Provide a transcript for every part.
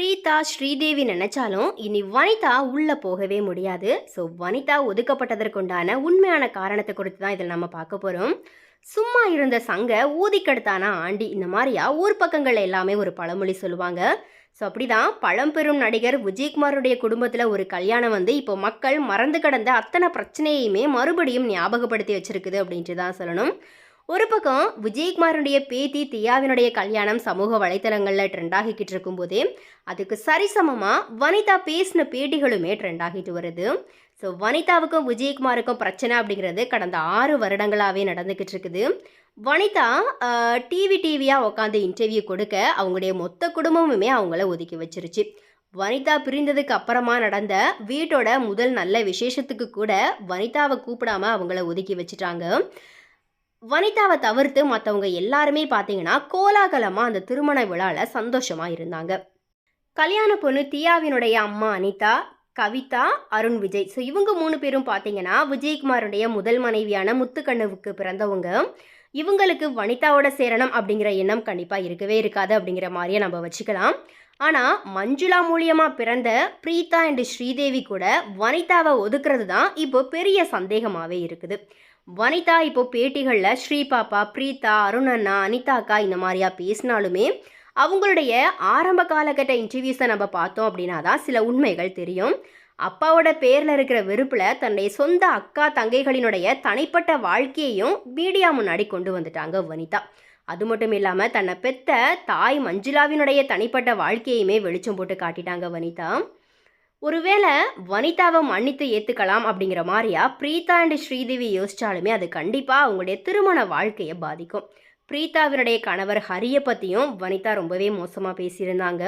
பிரீதா ஸ்ரீதேவி நினைச்சாலும் இனி வனிதா உள்ள போகவே முடியாது. ஸோ வனிதா ஒதுக்கப்பட்டதற்குண்டான உண்மையான காரணத்தை குறித்து தான் இதில் நம்ம பார்க்க போகிறோம் சும்மா இருந்த சங்க ஊதிக்கெடுத்தானா ஆண்டி? இந்த மாதிரியா ஊர் பக்கங்கள் எல்லாமே ஒரு பழமொழி சொல்லுவாங்க. ஸோ அப்படிதான் பழம்பெரும் நடிகர் விஜயகுமாருடைய குடும்பத்தில் ஒரு கல்யாணம் வந்து இப்போ மக்கள் மறந்து கடந்த அத்தனை பிரச்சனையுமே மறுபடியும் ஞாபகப்படுத்தி வச்சிருக்குது அப்படின்ட்டு தான் சொல்லணும். ஒரு பக்கம் விஜயகுமாருடைய பேத்தி தியாவினுடைய கல்யாணம் சமூக வலைத்தளங்களில் ட்ரெண்ட் ஆகிக்கிட்டு இருக்கும்போதே அதுக்கு சரிசமமாக வனிதா பேசின பேட்டிகளுமே ட்ரெண்ட் ஆகிட்டு வருது. ஸோ வனிதாவுக்கும் விஜயகுமாருக்கும் பிரச்சனை அப்படிங்கிறது கடந்த ஆறு வருடங்களாகவே நடந்துக்கிட்டு இருக்குது. வனிதா டிவி டிவியாக உட்காந்து இன்டர்வியூ கொடுக்க அவங்களுடைய மொத்த குடும்பமுமே அவங்கள ஒதுக்கி வச்சிருச்சு. வனிதா பிரிந்ததுக்கு அப்புறமா நடந்த வீட்டோட முதல் நல்ல விசேஷத்துக்கு கூட வனிதாவை கூப்பிடாம அவங்கள ஒதுக்கி வச்சுட்டாங்க. வனிதாவை தவிர்த்து மற்றவங்க எல்லாருமே பார்த்தீங்கன்னா கோலாகலமாக அந்த திருமண விழாவில் சந்தோஷமாக இருந்தாங்க. கல்யாண பொண்ணு தியாவினுடைய அம்மா அனிதா கவிதா அருண் விஜய். ஸோ இவங்க மூணு பேரும் பார்த்தீங்கன்னா விஜயகுமாருடைய முதல் மனைவியான முத்துக்கண்ணுவுக்கு பிறந்தவங்க. இவங்களுக்கு வனிதாவோட சேரணம் அப்படிங்கிற எண்ணம் கண்டிப்பாக இருக்கவே இருக்காது அப்படிங்கிற மாதிரியே நம்ம வச்சுக்கலாம். ஆனால் மஞ்சுளா மூலியமாக பிறந்த பிரீதா அண்ட் ஸ்ரீதேவி கூட வனிதாவை ஒதுக்குறது தான் இப்போ பெரிய சந்தேகமாகவே இருக்குது. வனிதா இப்போ பேட்டிகளில் ஸ்ரீ பாப்பா பிரீதா அருண் அண்ணா அனிதா அக்கா இந்த மாதிரியா பேசினாலுமே அவங்களுடைய ஆரம்ப காலகட்ட இன்டர்வியூஸை நம்ம பார்த்தோம் அப்படின்னா தான் சில உண்மைகள் தெரியும். அப்பாவோட பேரில் இருக்கிற வெறுப்பில் தன்னுடைய சொந்த அக்கா தங்கைகளினுடைய தனிப்பட்ட வாழ்க்கையையும் மீடியா முன்னாடி கொண்டு வந்துட்டாங்க வனிதா. அது மட்டும் இல்லாமல் தன்னை பெத்த தாய் மஞ்சுளாவினுடைய தனிப்பட்ட வாழ்க்கையுமே வெளிச்சம் போட்டு காட்டிட்டாங்க வனிதா. ஒருவேளை வனிதாவை மன்னித்து ஏற்றுக்கலாம் அப்படிங்கிற மாதிரியா பிரீதா அண்ட் ஸ்ரீதேவி யோசிச்சாலுமே அது கண்டிப்பாக அவங்களுடைய திருமண வாழ்க்கையை பாதிக்கும். பிரீதாவினுடைய கணவர் ஹரியை பற்றியும் வனிதா ரொம்பவே மோசமாக பேசியிருந்தாங்க.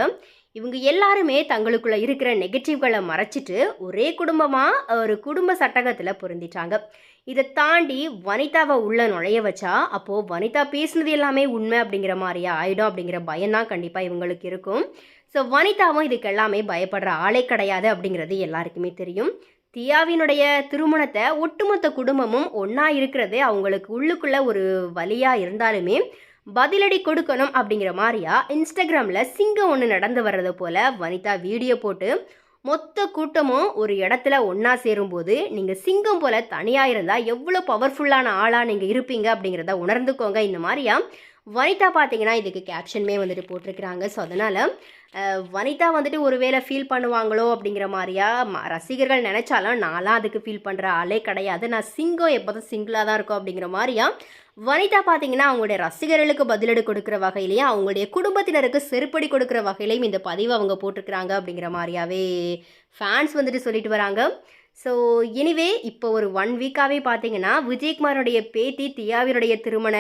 இவங்க எல்லாருமே தங்களுக்குள்ளே இருக்கிற நெகட்டிவ்களை மறைச்சிட்டு ஒரே குடும்பமாக ஒரு குடும்ப சட்டகத்தில் பொருந்திட்டாங்க. இதை தாண்டி வனிதாவை உள்ளே நுழைய வச்சா அப்போது வனிதா பேசுனது எல்லாமே உண்மை அப்படிங்கிற மாதிரியா ஆயிடும் அப்படிங்கிற பயம்தான் கண்டிப்பாக இவங்களுக்கு இருக்கும். ஸோ வனிதாவும் இதுக்கு எல்லாமே பயப்படுற ஆளே கிடையாது அப்படிங்கிறது எல்லாருக்குமே தெரியும். தியாவினுடைய திருமணத்தை ஒட்டுமொத்த குடும்பமும் ஒன்றா இருக்கிறது. அவங்களுக்கு உள்ளுக்குள்ளே ஒரு வழியாக இருந்தாலுமே பதிலடி கொடுக்கணும் அப்படிங்கிற மாதிரியா? இன்ஸ்டாகிராமில் சிங்கம் ஒன்று நடந்து வர்றது போல் வனிதா வீடியோ போட்டு மொத்த கூட்டமும் ஒரு இடத்துல ஒன்றா சேரும்போது நீங்கள் சிங்கம் போல் தனியாக இருந்தால் எவ்வளோ பவர்ஃபுல்லான ஆளாக நீங்கள் இருப்பீங்க அப்படிங்கிறத உணர்ந்துக்கோங்க. இந்த மாதிரியா? வனிதா பார்த்தீங்கன்னா இதுக்கு கேப்ஷனுமே வந்துட்டு போட்டிருக்கிறாங்க. ஸோ அதனால் வனிதா வந்துட்டு ஒருவேளை ஃபீல் பண்ணுவாங்களோ அப்படிங்கிற மாதிரியா? ம- ரசிகர்கள் நினச்சாலும் நான்லாம் அதுக்கு ஃபீல் பண்ணுற ஆளே கிடையாது. நான் சிங்கம் எப்போதும் சிங்கிளாக தான் இருக்கும் அப்படிங்கிற மாதிரியா? வனிதா பார்த்தீங்கன்னா அவங்களுடைய ரசிகர்களுக்கு பதிலடி கொடுக்குற வகையிலையும் அவங்களுடைய குடும்பத்தினருக்கு செருப்படி கொடுக்குற வகையிலையும் இந்த பதிவு அவங்க போட்டிருக்கிறாங்க அப்படிங்கிற மாதிரியாவே ஃபேன்ஸ் வந்துட்டு சொல்லிட்டு வராங்க. ஸோ எனிவே இப்போ ஒரு ஒன் வீக்காகவே பார்த்தீங்கன்னா விஜயகுமாரோடைய பேத்தி தியாவினுடைய திருமண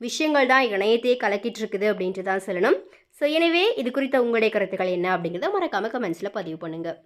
விஷயங்கள் தான் இணையத்தையே கலக்கிட்டு இருக்குது அப்படின்ட்டு தான் சொல்லணும். ஸோ எனவே இது குறித்த உங்களுடைய கருத்துக்கள் என்ன அப்படிங்கிறத மறக்காமல் கமெண்ட்ஸில் பதிவு பண்ணுங்கள்